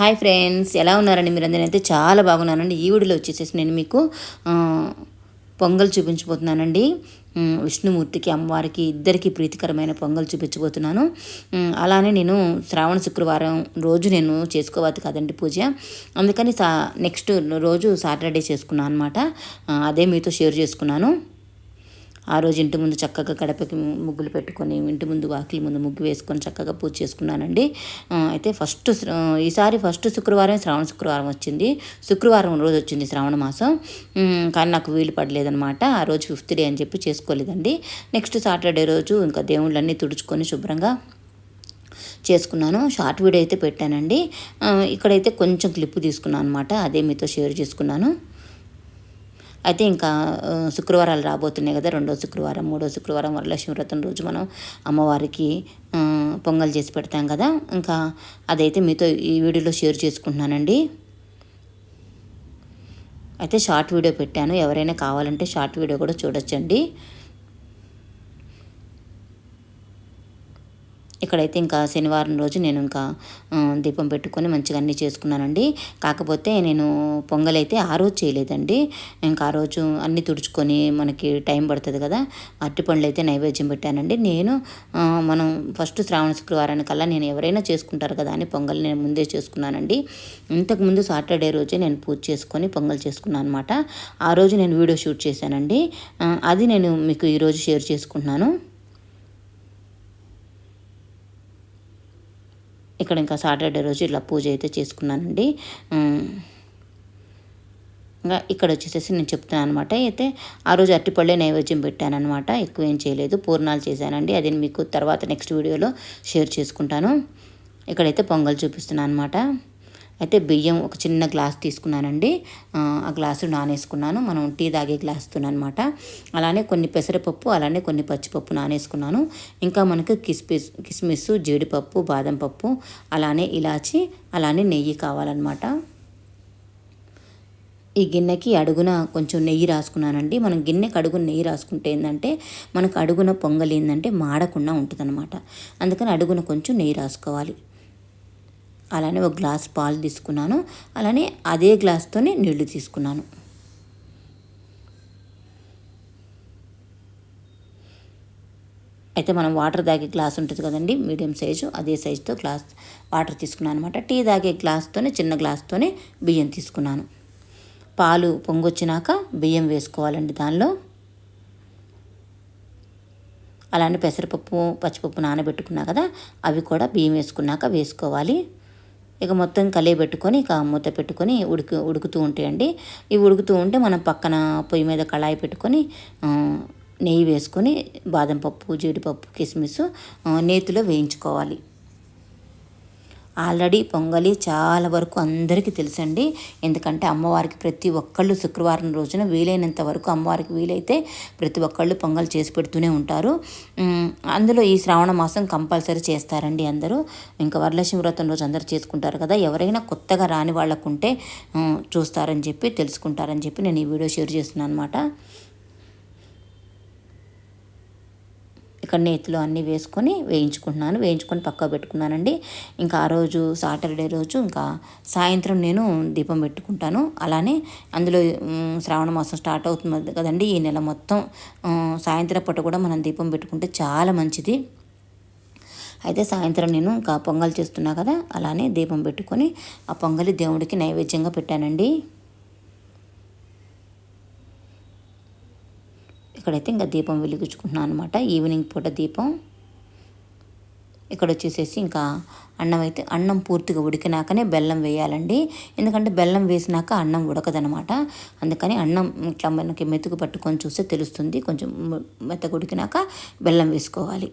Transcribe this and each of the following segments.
Hi friends ఎలా ఉన్నారండి మీరు? అందరూ అయితే చాలా బాగున్నానండి. ఈ వీడియోలో వచ్చేసేసి నేను మీకు పొంగల్ చూపించబోతున్నానండి. విష్ణుమూర్తికి అమ్మవారికి ఇద్దరికి ప్రీతికరమైన పొంగల్ చూపించబోతున్నాను. అలానే నేను శ్రావణ శుక్రవారం రోజు నేను చేసుకోవాలి కదండి పూజ. అందుకని సా నెక్స్ట్ రోజు సాటర్డే చేసుకున్నాను అనమాట అదే మీతో షేర్ చేసుకున్నాను. ఆ రోజు ఇంటి ముందు చక్కగా గడపకి ముగ్గులు పెట్టుకొని ఇంటి ముందు వాకిలి ముందు ముగ్గు వేసుకొని చక్కగా పూజ చేసుకున్నానండి. అయితే ఫస్ట్ ఈసారి ఫస్ట్ శుక్రవారం శ్రావణ శుక్రవారం వచ్చింది. శుక్రవారం రోజు వచ్చింది శ్రావణ మాసం. కానీ నాకు వీలు పడలేదనమాట ఆ రోజు ఫిఫ్త్ డే అని చెప్పి చేసుకోలేదండి. నెక్స్ట్ సాటర్డే రోజు ఇంకా దేవుళ్ళన్నీ తుడుచుకొని శుభ్రంగా చేసుకున్నాను. షార్ట్ వీడియో అయితే పెట్టానండి. ఇక్కడైతే కొంచెం క్లిప్ తీసుకున్నాను అనమాట అదే మీతో షేర్ చేసుకున్నాను. అయితే ఇంకా శుక్రవారాలు రాబోతున్నాయి కదా రెండో శుక్రవారం మూడో శుక్రవారం వరలక్ష్మి వ్రతం రోజు మనం అమ్మవారికి పొంగల్ చేసి పెడతాం కదా. ఇంకా అదైతే మీతో ఈ వీడియోలో షేర్ చేసుకుంటున్నానండి. అయితే షార్ట్ వీడియో పెట్టాను. ఎవరైనా కావాలంటే షార్ట్ వీడియో కూడా చూడొచ్చండి. ఇక్కడైతే ఇంకా శనివారం రోజు నేను ఇంకా దీపం పెట్టుకొని మంచిగా అన్నీ చేసుకున్నానండి. కాకపోతే నేను పొంగల్ అయితే ఆ రోజు చేయలేదండి. ఇంకా ఆ రోజు అన్నీ తుడుచుకొని మనకి టైం పడుతుంది కదా అరటిపండ్లు అయితే నైవేద్యం పెట్టానండి. నేను మనం ఫస్ట్ శ్రావణ శుక్రవారానికల్లా నేను ఎవరైనా చేసుకుంటారు కదా అని పొంగల్ నేను ముందే చేసుకున్నానండి. ఇంతకుముందు సాటర్డే రోజే నేను పూజ చేసుకొని పొంగల్ చేసుకున్నాను అనమాట ఆ రోజు నేను వీడియో షూట్ చేశానండి. అది నేను మీకు ఈరోజు షేర్ చేసుకుంటున్నాను. ఇక్కడ ఇంకా సాటర్డే రోజు ఇలా పూజ అయితే చేసుకున్నానండి. ఇంకా ఇక్కడ వచ్చేసేసి నేను చెప్తున్నాను అనమాట అయితే ఆ రోజు అట్టిపళ్ళే నైవేద్యం పెట్టానమాట ఎక్కువ ఏం చేయలేదు. పూర్ణాలు చేశానండి. అది మీకు తర్వాత నెక్స్ట్ వీడియోలో షేర్ చేసుకుంటాను. ఇక్కడైతే పొంగల్ చూపిస్తున్నాను అనమాట అయితే బియ్యం ఒక చిన్న గ్లాస్ తీసుకున్నానండి. ఆ గ్లాసు నానేసుకున్నాను. మనం టీ తాగే గ్లాసుతో అనమాట అలానే కొన్ని పెసరపప్పు అలానే కొన్ని పచ్చిపప్పు నానేసుకున్నాను. ఇంకా మనకు కిస్మిస్ కిస్మిస్ జీడిపప్పు బాదం పప్పు అలానే ఇలాచి అలానే నెయ్యి కావాలన్నమాట. ఈ గిన్నెకి అడుగున కొంచెం నెయ్యి రాసుకున్నానండి. మనం గిన్నెకి అడుగున నెయ్యి రాసుకుంటే ఏంటంటే మనకు అడుగున పొంగలి ఏంటంటే మాడకుండా ఉంటుంది అందుకని అడుగున కొంచెం నెయ్యి రాసుకోవాలి. అలానే ఒక గ్లాస్ పాలు తీసుకున్నాను. అలానే అదే గ్లాస్తోనే నీళ్ళు తీసుకున్నాను. అయితే మనం వాటర్ తాగే గ్లాస్ ఉంటుంది కదండి మీడియం సైజు. అదే సైజుతో గ్లాస్ వాటర్ తీసుకున్నాను అనమాట టీ తాగే గ్లాస్తోనే చిన్న గ్లాస్తోనే బియ్యం తీసుకున్నాను. పాలు పొంగొచ్చినాక బియ్యం వేసుకోవాలండి దానిలో. అలానే పెసరపప్పు పచ్చిపప్పు నానబెట్టుకున్నా కదా అవి కూడా బియ్యం వేసుకున్నాక వేసుకోవాలి. ఇక మొత్తం కలిగి పెట్టుకొని ఇక మూత పెట్టుకొని ఉడుకు ఉడుకుతూ ఉంటాయండి. ఇవి ఉడుకుతూ ఉంటే మనం పక్కన పొయ్యి మీద కళాయి పెట్టుకొని నెయ్యి వేసుకొని బాదం పప్పు జీడిపప్పు కిస్మిస్ నేతిలో వేయించుకోవాలి. ఆల్రెడీ పొంగలి చాలా వరకు అందరికీ తెలుసండి. ఎందుకంటే అమ్మవారికి ప్రతి ఒక్కళ్ళు శుక్రవారం రోజున వీలైనంత వరకు అమ్మవారికి వీలైతే ప్రతి ఒక్కళ్ళు పొంగల్ చేసి పెడుతూనే ఉంటారు. అందులో ఈ శ్రావణ మాసం కంపల్సరీ చేస్తారండి అందరూ. ఇంకా వరలక్ష్మి వ్రతం రోజు అందరూ చేసుకుంటారు కదా. ఎవరైనా కొత్తగా రాని వాళ్ళకుంటే చూస్తారని చెప్పి తెలుసుకుంటారని చెప్పి నేను ఈ వీడియో షేర్ చేస్తున్నాను అనమాట ఇక్కడ నేతిలో అన్నీ వేసుకొని వేయించుకుంటున్నాను. వేయించుకొని పక్క పెట్టుకున్నానండి. ఇంకా ఆ రోజు సాటర్డే రోజు ఇంకా సాయంత్రం నేను దీపం పెట్టుకుంటాను. అలానే అందులో శ్రావణ మాసం స్టార్ట్ అవుతుంది కదండి. ఈ నెల మొత్తం సాయంత్రం పూట కూడా మనం దీపం పెట్టుకుంటే చాలా మంచిది. అయితే సాయంత్రం నేను ఇంకా పొంగల్ చేస్తున్నా కదా అలానే దీపం పెట్టుకొని ఆ పొంగలి దేవుడికి నైవేద్యంగా పెట్టానండి. ఇక్కడైతే ఇంకా దీపం వెలిగించుకుంటున్నాను అనమాట ఈవినింగ్ పూట దీపం. ఇక్కడ వచ్చేసేసి ఇంకా అన్నం అయితే అన్నం పూర్తిగా ఉడికినాకనే బెల్లం వేయాలండి. ఎందుకంటే బెల్లం వేసినాక అన్నం ఉడకదనమాట అందుకని అన్నం ఇట్లా మనకి మెతుకు పట్టుకొని చూస్తే తెలుస్తుంది. కొంచెం మెత్తగా ఉడికినాక బెల్లం వేసుకోవాలి.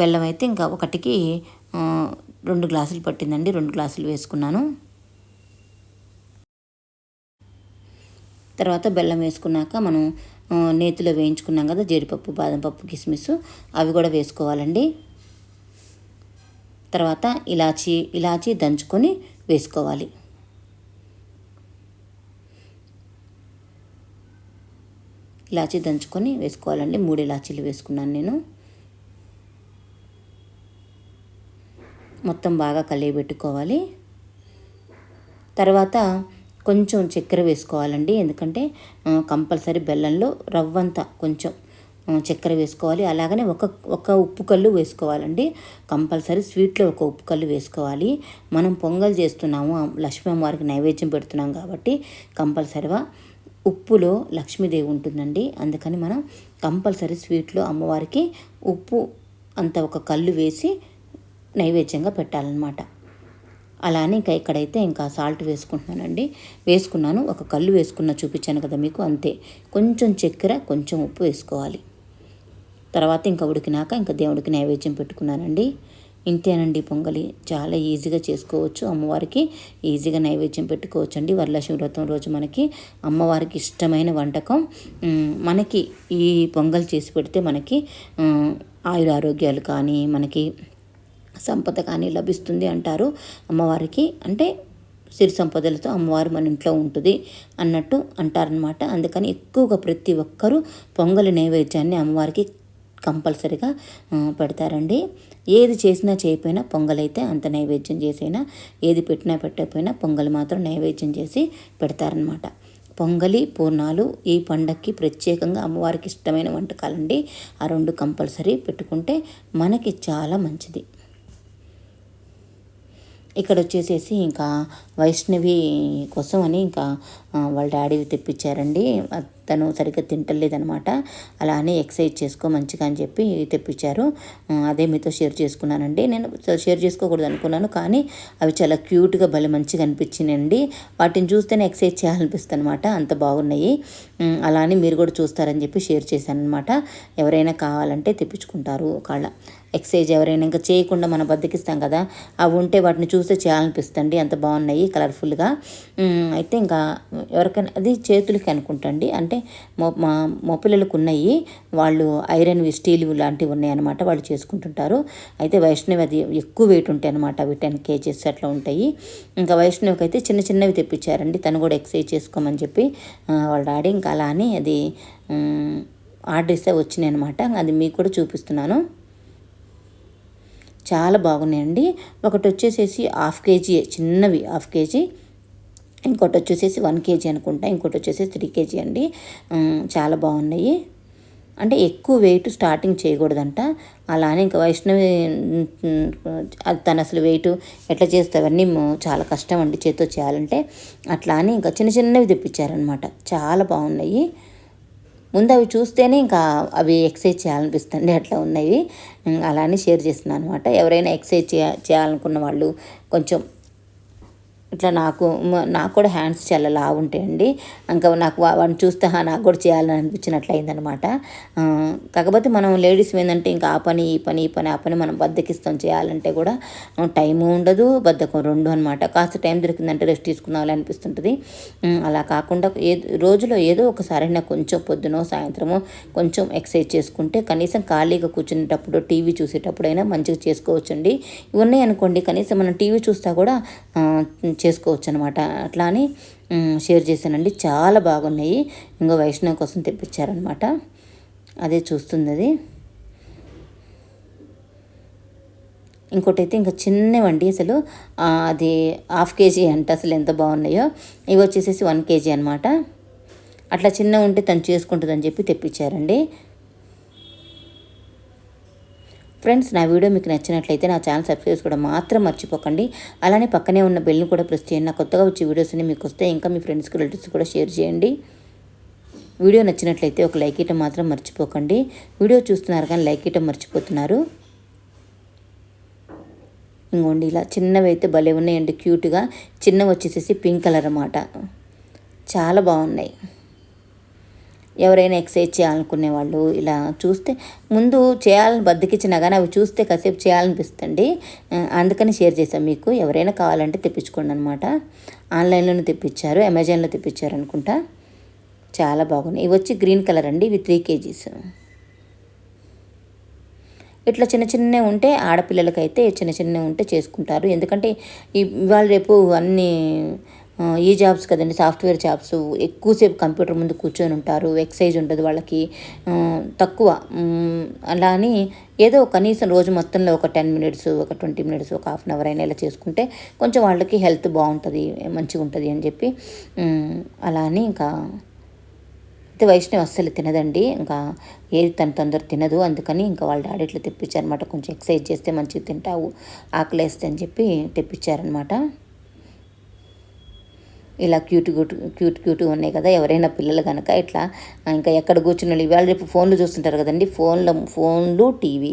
బెల్లం అయితే ఇంకా ఒకటికి రెండు గ్లాసులు పట్టిందండి. రెండు గ్లాసులు వేసుకున్నాను. తర్వాత బెల్లం వేసుకున్నాక మనం నేతిలో వేయించుకున్నాం కదా జీడిపప్పు బాదం పప్పు కిస్మిస్ అవి కూడా వేసుకోవాలండి. తర్వాత ఇలాచీ ఇలాచీ దంచుకొని వేసుకోవాలి. ఇలాచీ దంచుకొని వేసుకోవాలండి. మూడు ఇలాచీలు వేసుకున్నాను నేను. మొత్తం బాగా కలియబెట్టుకోవాలి. తర్వాత కొంచెం చక్కెర వేసుకోవాలండి. ఎందుకంటే కంపల్సరీ బెల్లంలో రవ్వంతా కొంచెం చక్కెర వేసుకోవాలి. అలాగనే ఒక ఒక ఉప్పు కళ్ళు వేసుకోవాలండి. కంపల్సరీ స్వీట్లో ఒక ఉప్పు కళ్ళు వేసుకోవాలి. మనం పొంగల్ చేస్తున్నాము లక్ష్మీ అమ్మవారికి నైవేద్యం పెడుతున్నాం కాబట్టి కంపల్సరిగా ఉప్పులో లక్ష్మీదేవి ఉంటుందండి. అందుకని మనం కంపల్సరీ స్వీట్లో అమ్మవారికి ఉప్పు అంత ఒక కళ్ళు వేసి నైవేద్యంగా పెట్టాలన్నమాట. అలానే ఇంకా ఇక్కడైతే ఇంకా సాల్ట్ వేసుకుంటున్నానండి. వేసుకున్నాను. ఒక కళ్ళు వేసుకున్న చూపించాను కదా మీకు అంతే. కొంచెం చక్కెర కొంచెం ఉప్పు వేసుకోవాలి. తర్వాత ఇంకా ఉడికినాక ఇంకా దేవుడికి నైవేద్యం పెట్టుకున్నానండి. ఇంతేనండి పొంగలి. చాలా ఈజీగా చేసుకోవచ్చు అమ్మవారికి. ఈజీగా నైవేద్యం పెట్టుకోవచ్చు అండి వరలక్ష్మి వ్రతం రోజు మనకి అమ్మవారికి ఇష్టమైన వంటకం. మనకి ఈ పొంగల్ చేసి పెడితే మనకి ఆయుర ఆరోగ్యాలు కానీ మనకి సంపద కానీ లభిస్తుంది అంటారు. అమ్మవారికి అంటే సిరి సంపదలతో అమ్మవారు మన ఇంట్లో ఉంటుంది అన్నట్టు అంటారనమాట అందుకని ఎక్కువగా ప్రతి ఒక్కరూ పొంగలి నైవేద్యాన్ని అమ్మవారికి కంపల్సరిగా పెడతారండి. ఏది చేసినా చేయకపోయినా పొంగలైతే అంత నైవేద్యం చేసైనా ఏది పెట్టినా పెట్టకపోయినా పొంగల్ మాత్రం నైవేద్యం చేసి పెడతారనమాట పొంగలి పూర్ణాలు ఈ పండక్కి ప్రత్యేకంగా అమ్మవారికి ఇష్టమైన వంటకాలండి. ఆ రెండు కంపల్సరీ పెట్టుకుంటే మనకి చాలా మంచిది. ఇక్కడ వచ్చేసేసి ఇంకా వైష్ణవి కోసం అని ఇంకా వాళ్ళ డాడీ తెప్పించారండి. తను సరిగ్గా తింటలేదనమాట. అలా అని ఎక్సర్సైజ్ చేసుకో మంచిగా అని చెప్పి తెప్పించారు. అదే మీతో షేర్ చేసుకున్నానండి. నేను షేర్ చేసుకోకూడదు అనుకున్నాను కానీ అవి చాలా క్యూట్గా భలే మంచిగా అనిపించినండి వాటిని చూస్తేనే ఎక్సర్సైజ్ చేయాలనిపిస్తుంది అనమాట అంత బాగున్నాయి. అలా అని మీరు కూడా చూస్తారని చెప్పి షేర్ చేశాను అనమాట ఎవరైనా కావాలంటే తెప్పించుకుంటారు ఒకళ్ళ ఎక్సైజ్ ఎవరైనా ఇంకా చేయకుండా మనం బద్దకిస్తాం కదా అవి ఉంటే వాటిని చూస్తే చేయాలనిపిస్తుంది. అంత బాగున్నాయి కలర్ఫుల్గా. అయితే ఇంకా ఎవరికైనా అది చేతులకి అనుకుంటండి. అంటే మా మా మొపిల్లలకు ఉన్నాయి. వాళ్ళు ఐరన్ స్టీల్ లాంటివి ఉన్నాయన్నమాట వాళ్ళు చేసుకుంటుంటారు. అయితే వైష్ణవి అది ఎక్కువ వెయిట్ ఉంటాయి అనమాట అవి టెన్ కేజీస్ అట్లా ఉంటాయి. ఇంకా వైష్ణవికి అయితే చిన్న చిన్నవి తెప్పించారండి. తను కూడా ఎక్సర్సైజ్ చేసుకోమని చెప్పి వాళ్ళ డాడీ ఇంకా అలా అని అది ఆర్డర్ ఇస్తే వచ్చినాయి అనమాట అది మీకు కూడా చూపిస్తున్నాను. చాలా బాగున్నాయండి. ఒకటి వచ్చేసేసి హాఫ్ కేజీ చిన్నవి హాఫ్ కేజీ. ఇంకోటి వచ్చేసేసి వన్ కేజీ అనుకుంటా ఇంకోటి వచ్చేసి త్రీ కేజీ అండి. చాలా బాగున్నాయి. అంటే ఎక్కువ వెయిట్ స్టార్టింగ్ చేయకూడదంట. అలానే ఇంకా వైష్ణవి తను అసలు వెయిట్ ఎట్లా చేస్తే అవన్నీ చాలా కష్టం అండి చేతితో చేయాలంటే. అట్లా అని ఇంకా చిన్న చిన్నవి తెప్పించారనమాట చాలా బాగున్నాయి. ముందు అవి చూస్తేనే ఇంకా అవి ఎక్సర్సైజ్ చేయాలనిపిస్తుంది అట్లా ఉన్నాయి అలానే షేర్ చేస్తున్నాను అనమాట ఎవరైనా ఎక్సర్సైజ్ చేయాలనుకున్న వాళ్ళు కొంచెం ఇట్లా నాకు నాకు కూడా హ్యాండ్స్ చాలా లావు ఉంటాయండి. ఇంకా నాకు వాడిని చూస్తే నాకు కూడా చేయాలని అనిపించినట్లు అయిందనమాట కాకపోతే మనం లేడీస్ ఏంటంటే ఇంకా ఆ పని ఈ పని ఈ పని ఆ పని మనం బద్దకిస్తాం చేయాలంటే కూడా టైము ఉండదు బద్దకం రెండు అనమాట. కాస్త టైం దొరికిందంటే రెస్ట్ తీసుకుందాం అనిపిస్తుంటుంది. అలా కాకుండా ఏ రోజులో ఏదో ఒకసారి నాకు కొంచెం పొద్దునో సాయంత్రమో కొంచెం ఎక్సర్సైజ్ చేసుకుంటే కనీసం ఖాళీగా కూర్చునేటప్పుడు టీవీ చూసేటప్పుడైనా మంచిగా చేసుకోవచ్చండి. ఇవన్నీ అనుకోండి కనీసం మనం టీవీ చూస్తా కూడా చేసుకోవచ్చు అనమాట అట్లా అని షేర్ చేశానండి. చాలా బాగున్నాయి. ఇంకో వైష్ణవి కోసం తెప్పించారనమాట. అదే చూస్తుంది అది ఇంకోటి అయితే ఇంకా చిన్నవండి అసలు. అది హాఫ్ కేజీ అంట అసలు ఎంత బాగున్నాయో. ఇవి వచ్చేసేసి వన్ కేజీ అనమాట. అట్లా చిన్న ఉంటే తను చేసుకుంటుందని చెప్పి తెప్పించారండి. ఫ్రెండ్స్ నా వీడియో మీకు నచ్చినట్లయితే నా ఛానల్ సబ్స్క్రైబ్ చేసుకోవడం మాత్రం మర్చిపోకండి. అలానే పక్కనే ఉన్న బెల్ని కూడా ప్రెస్ చేయండి. నా కొత్తగా వచ్చే వీడియోస్ని మీకు వస్తే ఇంకా మీ ఫ్రెండ్స్కి రిలేటివ్స్ కూడా షేర్ చేయండి. వీడియో నచ్చినట్లయితే ఒక లైక్ ఇవ్వటం మాత్రం మర్చిపోకండి. వీడియో చూస్తున్నారు కానీ లైక్ ఇవ్వటం మర్చిపోతున్నారు. ఇంకోండి ఇలా చిన్నవి అయితే భలే ఉన్నాయండి క్యూట్గా. చిన్నవి వచ్చేసేసి పింక్ కలర్ అన్నమాట. చాలా బాగున్నాయి. ఎవరైనా ఎక్సర్సైజ్ చేయాలనుకునే వాళ్ళు ఇలా చూస్తే ముందు చేయాలని బద్దకిచ్చినా కానీ అవి చూస్తే కాసేపు చేయాలనిపిస్తుంది అందుకని షేర్ చేశాం మీకు. ఎవరైనా కావాలంటే తెప్పించుకోండి అనమాట ఆన్లైన్లోనే తెప్పించారు అమెజాన్లో తెప్పించారు అనుకుంటా. చాలా బాగున్నాయి. ఇవి వచ్చి గ్రీన్ కలర్ అండి ఇవి త్రీ కేజీస్. ఇట్లా చిన్న చిన్న ఉంటే ఆడపిల్లలకైతే చిన్న చిన్న ఉంటే చేసుకుంటారు. ఎందుకంటే ఇవాళ రేపు అన్నీ ఈ జాబ్స్ కదండి సాఫ్ట్వేర్ జాబ్స్. ఎక్కువసేపు కంప్యూటర్ ముందు కూర్చొని ఉంటారు ఎక్సైజ్ ఉండదు వాళ్ళకి. తక్కువ. అలా అని ఏదో కనీసం రోజు మొత్తంలో ఒక టెన్ మినిట్స్ ఒక ట్వంటీ మినిట్స్ ఒక హాఫ్ అన్ అవర్ అయినా ఇలా చేసుకుంటే కొంచెం వాళ్ళకి హెల్త్ బాగుంటుంది మంచిగా ఉంటుంది అని చెప్పి. అలా అని ఇంకా అయితే వైష్ణవి అస్సలు తినదండి. ఇంకా ఏది తన తొందర తినదు. అందుకని ఇంకా వాళ్ళ డాడీ ఇట్లా తెప్పించారనమాట కొంచెం ఎక్సర్సైజ్ చేస్తే మంచిగా తింటావు ఆకలేస్తే అని చెప్పి తెప్పించారనమాట ఇలా క్యూట్ క్యూట్ క్యూట్ క్యూట్ ఉన్నాయి కదా ఎవరైనా పిల్లలు కనుక ఇట్లా ఇంకా ఎక్కడ కూర్చుని ఇవాళ రేపు ఫోన్లు చూస్తుంటారు కదండి ఫోన్లో ఫోన్లు టీవీ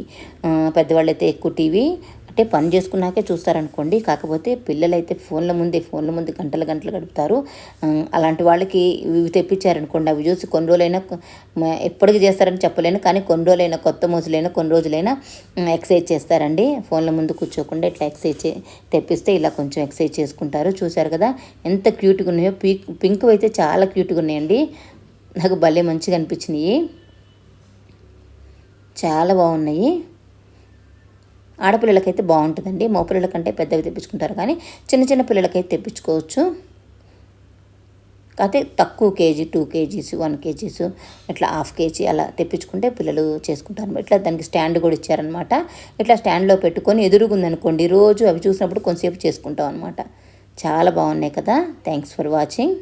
పెద్దవాళ్ళు అయితే ఎక్కువ టీవీ అంటే పని చేసుకున్నాకే చూస్తారనుకోండి. కాకపోతే పిల్లలైతే ఫోన్ల ముందే ఫోన్ల ముందు గంటలు గంటలు గడుపుతారు. అలాంటి వాళ్ళకి ఇవి తెప్పించారనుకోండి. అవి చూసి కొన్ని రోజులైనా ఎప్పటికి చేస్తారని చెప్పలేను. కానీ కొన్ని రోజులైనా కొత్త మోజులైనా కొన్ని రోజులైనా ఎక్సర్సైజ్ చేస్తారండి. ఫోన్ల ముందు కూర్చోకుండా ఇట్లా ఎక్సర్సైజ్ తెప్పిస్తే ఇలా కొంచెం ఎక్సర్సైజ్ చేసుకుంటారు. చూశారు కదా ఎంత క్యూట్గా ఉన్నాయో. పింక్ పింక్ అయితే చాలా క్యూట్గా ఉన్నాయండి. నాకు భలే మంచిగా అనిపించినాయి. చాలా బాగున్నాయి. ఆడపిల్లలకైతే బాగుంటుందండి. మగపిల్లల కంటే పెద్దవి తెప్పించుకుంటారు కానీ చిన్న చిన్న పిల్లలకైతే తెప్పించుకోవచ్చు. కాకపోతే తక్కువ KG two KGs one KGs ఇట్లా హాఫ్ కేజీ అలా తెప్పించుకుంటే పిల్లలు చేసుకుంటారు. ఇట్లా దానికి స్టాండ్ కూడా ఇచ్చారనమాట ఇట్లా స్టాండ్లో పెట్టుకొని ఎదురుగుందనుకోండి రోజు అవి చూసినప్పుడు కొంతసేపు చేసుకుంటాం అనమాట చాలా బాగున్నాయి కదా. Thanks for watching.